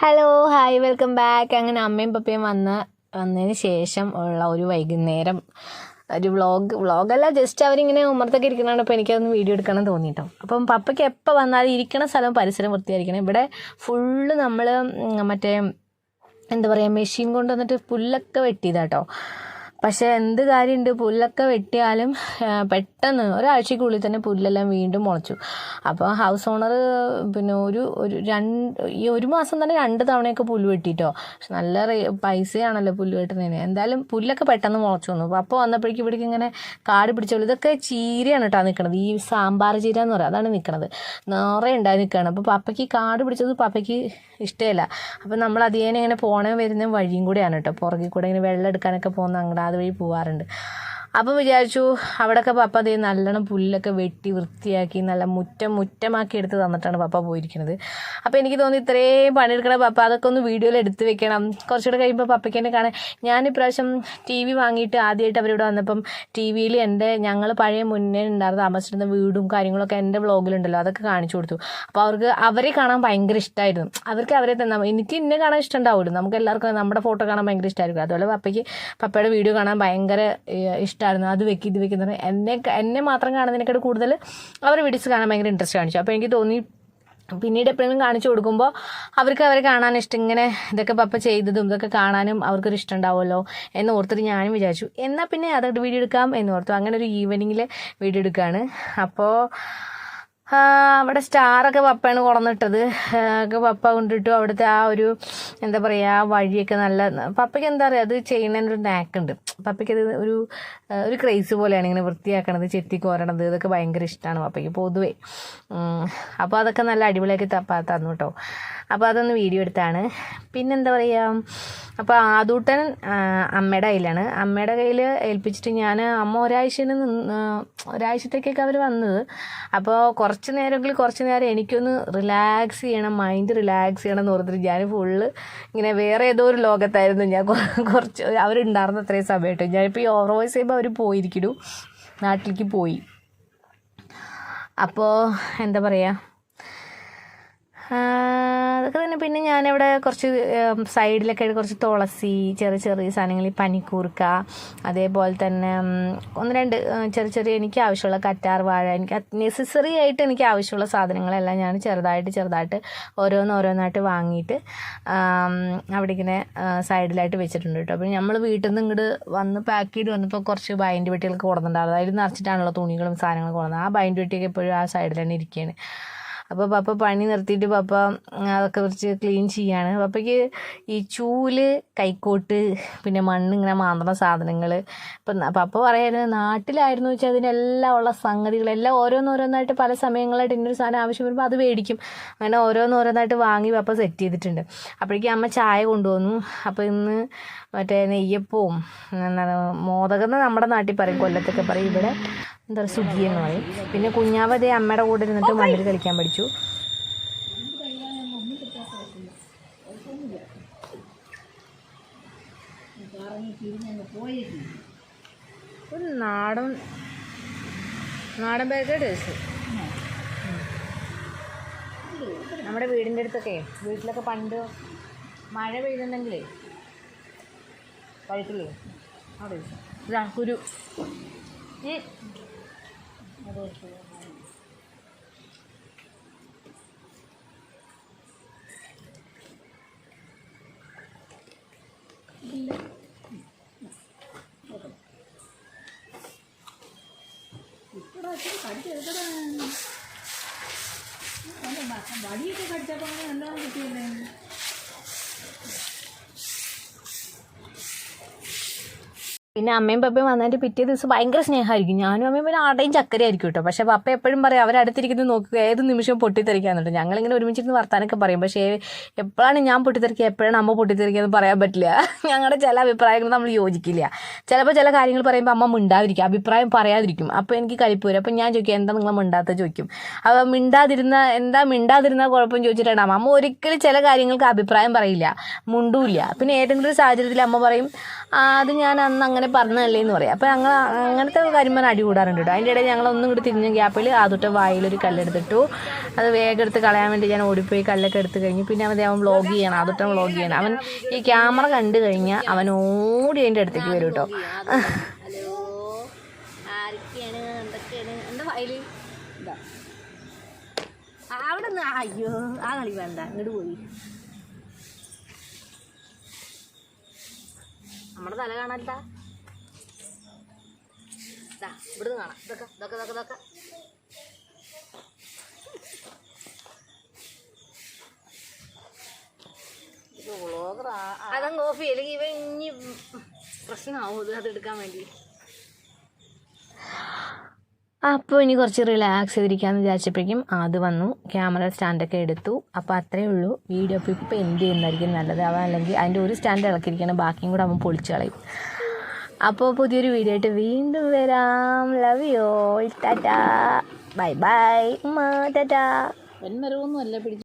Hello hi welcome back അങ്ങനെ അമ്മയും പപ്പയും വന്ന് വന്നതിന് ശേഷം ഉള്ള ഒരു വൈകുന്നേരം ഒരു വ്ളോഗ് വ്ളോഗല്ല ജസ്റ്റ് അവരിങ്ങനെ ഉമ്മർത്തൊക്കെ ഇരിക്കുന്നതാണ്. അപ്പോൾ എനിക്കതൊന്ന് വീഡിയോ എടുക്കണം തോന്നിയിട്ടോ അപ്പം പപ്പയ്ക്ക് എപ്പോൾ വന്നാലും ഇരിക്കണ സ്ഥലം പരിസരം വൃത്തിയായിരിക്കണം. ഇവിടെ ഫുള്ള് നമ്മൾ മറ്റേ എന്താ പറയുക മെഷീൻ കൊണ്ട് വന്നിട്ട് പുല്ലൊക്കെ വെട്ടിയതാട്ടോ. പക്ഷേ എന്ത് കാര്യമുണ്ട് പുല്ലൊക്കെ വെട്ടിയാലും പെട്ടെന്ന് ഒരാഴ്ചക്കുള്ളിൽ തന്നെ പുല്ലെല്ലാം വീണ്ടും മുളച്ചു. അപ്പോൾ ഹൗസ് ഓണർ പിന്നെ ഒരു ഒരു രണ്ട് ഈ ഒരു മാസം തന്നെ രണ്ട് തവണയൊക്കെ പുല്ല് വെട്ടിട്ടോ. പക്ഷെ നല്ല പൈസയാണല്ലോ പുല്ല് വെട്ടുന്നതിന്. എന്തായാലും പുല്ലൊക്കെ പെട്ടെന്ന് മുളച്ചു വന്നു. അപ്പോൾ വന്നപ്പോഴേക്കും ഇവിടേക്ക് ഇങ്ങനെ കാട് പിടിച്ചോളൂ ഇതൊക്കെ ചീരയാണ് കേട്ടോ നിൽക്കുന്നത് ഈ സാമ്പാർ ചീര എന്ന് പറയുക അതാണ് നിൽക്കുന്നത് നിറയെ ഉണ്ടായി നിൽക്കുകയാണ് അപ്പോൾ പപ്പയ്ക്ക് കാട് പിടിച്ചത് പപ്പയ്ക്ക് ഇഷ്ടമല്ല അപ്പോൾ നമ്മൾ അതിനെ ഇങ്ങനെ പോണേ വരുന്ന വഴിയും കൂടെയാണ് കേട്ടോ പുറകിൽ കൂടെ ഇങ്ങനെ വെള്ളം എടുക്കാനൊക്കെ പോകുന്ന അങ്ങോട്ട് അതുവഴി പോവാറുണ്ട്. അപ്പോൾ വിചാരിച്ചു അവിടെയൊക്കെ പപ്പ അതേ നല്ലോണം പുല്ലൊക്കെ വെട്ടി വൃത്തിയാക്കി നല്ല മുറ്റം മുറ്റമാക്കി എടുത്ത് തന്നിട്ടാണ് പപ്പ പോയിരിക്കുന്നത്. അപ്പോൾ എനിക്ക് തോന്നി ഇത്രയും പണിയെടുക്കണ പപ്പ അതൊക്കെ ഒന്ന് വീഡിയോയിൽ എടുത്ത് വെക്കണം. കുറച്ചുകൂടെ കഴിയുമ്പോൾ പപ്പയ്ക്ക് എന്നെ കാണാൻ ഞാൻ ഇപ്രാവശ്യം ടി വി വാങ്ങിയിട്ട് ആദ്യമായിട്ട് അവരിവിടെ വന്നപ്പം ടി വിയിൽ എന്റെ ഞങ്ങൾ പഴയ മുന്നേ ഉണ്ടായിരുന്ന താമസിച്ചിരുന്ന വീടും കാര്യങ്ങളൊക്കെ എന്റെ വ്ളോഗിലുണ്ടല്ലോ അതൊക്കെ കാണിച്ചു കൊടുത്തു. അപ്പോൾ അവർക്ക് അവരെ കാണാൻ ഭയങ്കര ഇഷ്ടമായിരുന്നു അവർക്ക് അവരെ തന്നെ എനിക്ക് ഇന്നെ കാണാൻ ഇഷ്ടം ഉണ്ടാവുമല്ലോ നമുക്ക് എല്ലാവർക്കും നമ്മുടെ ഫോട്ടോ കാണാൻ ഭയങ്കര ഇഷ്ടമായിരിക്കും അതുപോലെ പപ്പയ്ക്ക് പപ്പയുടെ വീഡിയോ കാണാൻ ഭയങ്കര ഏഹ്, ഇഷ്ടമായിരുന്നു. അത് വെക്കി ഇത് വെക്കുന്നത് എന്നെ എന്നെ മാത്രം കാണുന്നതിനേക്കാൾ കൂടുതൽ അവർ വീഡിയോസ് കാണാൻ ഭയങ്കര ഇൻട്രസ്റ്റ് കാണിച്ചു. അപ്പോൾ എനിക്ക് തോന്നി പിന്നീട് എപ്പോഴെങ്കിലും കാണിച്ചു കൊടുക്കുമ്പോൾ അവർക്ക് അവരെ കാണാൻ ഇഷ്ടം ഇങ്ങനെ ഇതൊക്കെ പപ്പ ചെയ്തതും ഇതൊക്കെ കാണാനും അവർക്കൊരു ഇഷ്ടം ഉണ്ടാവുമല്ലോ എന്ന് ഓർത്തിട്ട് ഞാനും വിചാരിച്ചു. എന്നാൽ പിന്നെ അതൊക്കെ വീഡിയോ എടുക്കാം എന്ന് ഓർത്തു. അങ്ങനെ ഒരു ഈവനിങ്ങിൽ വീഡിയോ എടുക്കുകയാണ് അപ്പോൾ അവിടെ സ്റ്റാറൊക്കെ പപ്പയാണ് കുറന്നിട്ടത് ഒക്കെ പപ്പ കൊണ്ടിട്ടു അവിടുത്തെ ആ ഒരു എന്താ പറയുക ആ വഴിയൊക്കെ നല്ല പപ്പയ്ക്ക് എന്താ പറയുക അത് ചെയ്യുന്നതിനൊരു നാക്കുണ്ട് പപ്പയ്ക്ക് അത് ഒരു ഒരു ക്രേസ് പോലെയാണ് ഇങ്ങനെ വൃത്തിയാക്കണത് ചെത്തി കോരണത് ഇതൊക്കെ ഭയങ്കര ഇഷ്ടമാണ് പപ്പയ്ക്ക് പൊതുവേ. അപ്പോൾ അതൊക്കെ നല്ല അടിപൊളിയാക്കി തന്നു കേട്ടോ അപ്പോൾ അതൊന്ന് വീഡിയോ എടുത്താണ്. പിന്നെന്താ പറയുക അപ്പോൾ ആദൂട്ടൻ അമ്മയുടെ കയ്യിലാണ്. അമ്മയുടെ കയ്യിൽ ഏൽപ്പിച്ചിട്ട് ഞാൻ അമ്മ ഒരാഴ്ചയിൽ നിന്ന് ഒരാഴ്ചത്തേക്കൊക്കെ അവർ വന്നത്. അപ്പോൾ കുറച്ച് നേരമെങ്കിൽ കുറച്ച് നേരം എനിക്കൊന്ന് റിലാക്സ് ചെയ്യണം മൈൻഡ് റിലാക്സ് ചെയ്യണം എന്ന് ഓർത്തിട്ട് ഞാൻ ഫുള്ള് ഇങ്ങനെ വേറെ ഏതോ ഒരു ലോകത്തായിരുന്നു. ഞാൻ കുറച്ച് അവരുണ്ടായിരുന്ന അത്രയും സമയത്ത് ഞാനിപ്പോൾ ഈ വോയിസ് ചെയ്യുമ്പോൾ അവർ പോയിരിക്കും നാട്ടിലേക്ക് പോയി. അപ്പോൾ എന്താ പറയുക ആ, അതൊക്കെ തന്നെ പിന്നെ ഞാനിവിടെ കുറച്ച് സൈഡിലൊക്കെ കുറച്ച് തുളസി ചെറിയ ചെറിയ സാധനങ്ങൾ ഈ പനിക്കൂർക്ക അതേപോലെ തന്നെ ഒന്ന് രണ്ട് ചെറിയ ചെറിയ എനിക്ക് ആവശ്യമുള്ള കറ്റാർ വാഴ എനിക്ക് നെസസറി ആയിട്ട് എനിക്ക് ആവശ്യമുള്ള സാധനങ്ങളെല്ലാം ഞാൻ ചെറുതായിട്ട് ചെറുതായിട്ട് ഓരോന്ന് ഓരോന്നായിട്ട് വാങ്ങിയിട്ട് അവിടെ ഇങ്ങനെ സൈഡിലായിട്ട് വെച്ചിട്ടുണ്ട് കേട്ടോ. അപ്പോൾ നമ്മൾ വീട്ടിൽ നിന്ന് ഇങ്ങോട്ട് വന്ന് പാക്ക് ചെയ്ത് വന്നപ്പോൾ കുറച്ച് ബൈൻഡ് വെട്ടികൾ കൊടുത്തിട്ടുണ്ടായിരുന്നു അതിൽ നിറച്ചിട്ടാണല്ലോ തുണികളും സാധനങ്ങളും കൊടുക്കുന്നത്. ആ ബൈൻഡ് വെട്ടിയൊക്കെ എപ്പോഴും ആ സൈഡിൽ തന്നെ ഇരിക്കുകയാണ് അപ്പോൾ പപ്പ പണി നിർത്തിയിട്ട് പപ്പ അതൊക്കെ കുറച്ച് ക്ലീൻ ചെയ്യാണ്. പപ്പയ്ക്ക് ഈ ചൂൽ കൈക്കോട്ട് പിന്നെ മണ്ണ് ഇങ്ങനെ മാന്തണ സാധനങ്ങൾ ഇപ്പം പപ്പ പറയായിരുന്നു നാട്ടിലായിരുന്നു വെച്ചാൽ അതിനെല്ലാം ഉള്ള സംഗതികളെല്ലാം ഓരോന്നോരോന്നായിട്ട് പല സമയങ്ങളായിട്ട് ഇന്നൊരു സാധനം ആവശ്യം വരുമ്പോൾ അത് മേടിക്കും. അങ്ങനെ ഓരോന്നോരോന്നായിട്ട് വാങ്ങി പപ്പ സെറ്റ് ചെയ്തിട്ടുണ്ട്. അപ്പോഴേക്കും അമ്മ ചായ കൊണ്ടുവന്നു. അപ്പോൾ ഇന്ന് മറ്റേ നെയ്യപ്പവും എന്താണ് മോദകം നമ്മുടെ നാട്ടിൽ പറയും കൊല്ലത്തൊക്കെ പറയും. ഇവിടെ എന്താ പറയുക സുഖി എന്ന് പറയും. പിന്നെ കുഞ്ഞാവതേ അമ്മയുടെ കൂടെ ഇരുന്നിട്ട് മണ്ണിൽ കളിക്കാൻ പഠിച്ചു. ഒരു നാടൻ നാടൻ പേരുടെ ടേസ്റ്റ്. നമ്മുടെ വീടിന്റെ അടുത്തൊക്കെ വീട്ടിലൊക്കെ പണ്ട് മഴ പെയ്തിട്ടുണ്ടെങ്കിലേ കഴിക്കില്ലേ അവിടെ. ഇതാ കുരു. ഈ വടിയൊക്കെ കടിച്ചപ്പോൾ നല്ലോണം കിട്ടിയില്ലേ? പിന്നെ അമ്മയും പപ്പയും വന്നതിന്റെ പിറ്റേ ദിവസം ഭയങ്കര സ്നേഹമായിരിക്കും ഞാനും അമ്മയും പിന്നെ ആടയും ചക്കര ആയിരിക്കും കേട്ടോ. പക്ഷേ പപ്പ എപ്പോഴും പറയും അവരടുത്തിരിക്കുന്നത് നോക്കുക. ഏത് നിമിഷവും പൊട്ടിത്തെറിക്കാന്നുണ്ട് ഞങ്ങളിങ്ങനെ ഒരുമിച്ചിരുന്ന് വർത്താനൊക്കെ പറയും. പക്ഷേ എപ്പോഴാണ് ഞാൻ പൊട്ടിത്തെറിക്കുക എപ്പോഴാണ് അമ്മ പൊട്ടിത്തെറിക്കുക എന്ന് പറയാൻ പറ്റില്ല. ഞങ്ങളുടെ ചില അഭിപ്രായങ്ങൾ നമ്മൾ യോജിക്കില്ല. ചിലപ്പോൾ ചില കാര്യങ്ങൾ പറയുമ്പോൾ അമ്മ മിണ്ടാതിരിക്കും. അഭിപ്രായം പറയാതിരിക്കും. അപ്പോൾ എനിക്ക് കലിപ്പ് വരും. അപ്പോൾ ഞാൻ ചോദിക്കും എന്താ നിങ്ങൾ മിണ്ടാത്ത ചോദിക്കും. അപ്പോൾ മിണ്ടാതിരുന്ന എന്താ മിണ്ടാതിരുന്ന കുഴപ്പം ചോദിച്ചിട്ടാണ്. അമ്മ അമ്മ ഒരിക്കലും ചില കാര്യങ്ങൾക്ക് അഭിപ്രായം പറയില്ല. മുണ്ടൂല്ല. പിന്നെ ഏതെങ്കിലും ഒരു സാഹചര്യത്തിൽ അമ്മ പറയും അത് ഞാൻ അന്ന് അങ്ങനെ അങ്ങനെ പറഞ്ഞതല്ലേ എന്ന് പറയാം. അപ്പോൾ ഞങ്ങൾ അങ്ങനത്തെ കാര്യം പറഞ്ഞാൽ അടി കൂടാറുണ്ട് കേട്ടോ അതിന്റെ ഇടയിൽ ഞങ്ങൾ ഒന്നും കൂടി തിരിഞ്ഞ ഗ്യാപ്പിൽ ആദ്യത്തെ വായിലൊരു കല്ലെടുത്തിട്ടു. അത് വേഗം എടുത്ത് കളയാൻ വേണ്ടി ഞാൻ ഓടിപ്പോയി കല്ലൊക്കെ എടുത്ത് കഴിഞ്ഞ് പിന്നെ അവൻ അവൻ വ്ളോഗ് ചെയ്യണം ആദ്യത്തെ വ്ളോഗ് ചെയ്യണം. അവൻ ഈ ക്യാമറ കണ്ടു കഴിഞ്ഞാൽ അവൻ ഓടി അതിന്റെ അടുത്തേക്ക് വരും കേട്ടോ എന്താ അവിടെ നിന്ന് അയ്യോ ആ കളി വേണ്ട. അങ്ങോട്ട് പോയി. നമ്മുടെ തല കാണാത്ത ഇവിടുന്ന് കാണാം. ഇതൊക്കെ ഇതൊക്കെ ഇതൊക്കെ ഇതൊക്കെ. അതങ്ങ് ഓഫ് ചെയ്യും. അല്ലെങ്കിൽ ഇവ ഇനി പ്രശ്നമാവും അത് എടുക്കാൻ വേണ്ടി. അപ്പോൾ ഇനി കുറച്ച് റിലാക്സ് ചെയ്തിരിക്കാമെന്ന് വിചാരിച്ചപ്പോഴേക്കും അത് വന്നു. ക്യാമറ സ്റ്റാൻഡൊക്കെ എടുത്തു. അപ്പോൾ അത്രയേ ഉള്ളൂ. വീഡിയോ ഇപ്പോൾ ഇപ്പോൾ എന്ത് ചെയ്യുന്നതായിരിക്കും നല്ലത്? അവ അല്ലെങ്കിൽ അതിന്റെ ഒരു സ്റ്റാൻഡ് ഇളക്കിയിരിക്കണം. ബാക്കിയും കൂടെ അവൻ പൊളിച്ചു കളയും. അപ്പോൾ പുതിയൊരു വീഡിയോ ആയിട്ട് വീണ്ടും വരാം. Love you tata bye bye ഉമ്മ ടാറ്റാ വൻമരമൊന്നും അല്ല പിടിച്ച്